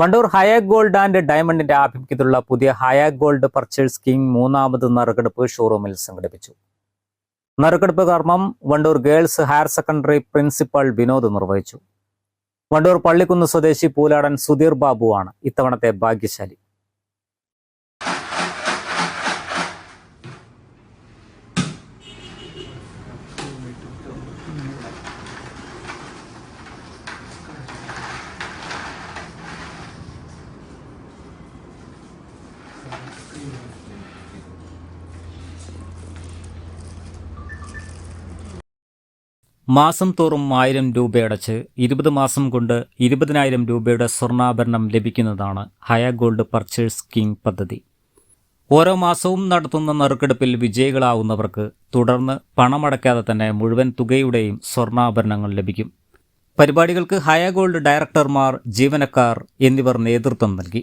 Wandoor Hayak gold and ഡയമണ്ടിന്റെ ആഭിമുഖ്യത്തിലുള്ള പുതിയ ഹയാക് ഗോൾഡ് പർച്ചേസ് സ്കീം മൂന്നാമത് നറുക്കെടുപ്പ് ഷോറൂമിൽ സംഘടിപ്പിച്ചു. നറുക്കെടുപ്പ് കർമ്മം Wandoor girls higher secondary principal Vinod നിർവഹിച്ചു. വണ്ടൂർ പള്ളിക്കുന്ന് സ്വദേശി പൂലാടൻ സുധീർ ബാബുവാണ് ഇത്തവണത്തെ ഭാഗ്യശാലി. മാസം തോറും ആയിരം രൂപയടച്ച് ഇരുപത് മാസം കൊണ്ട് ഇരുപതിനായിരം രൂപയുടെ സ്വർണാഭരണം ലഭിക്കുന്നതാണ് ഹയ ഗോൾഡ് പർച്ചേസ് സ്കീം പദ്ധതി. ഓരോ മാസവും നടത്തുന്ന നറുക്കെടുപ്പിൽ വിജയികളാവുന്നവർക്ക് തുടർന്ന് പണമടയ്ക്കാതെ തന്നെ മുഴുവൻ തുകയുടെയും സ്വർണാഭരണങ്ങൾ ലഭിക്കും. പരിപാടികൾക്ക് ഹയ ഗോൾഡ് ഡയറക്ടർമാർ ജീവനക്കാർ എന്നിവർ നേതൃത്വം നൽകി.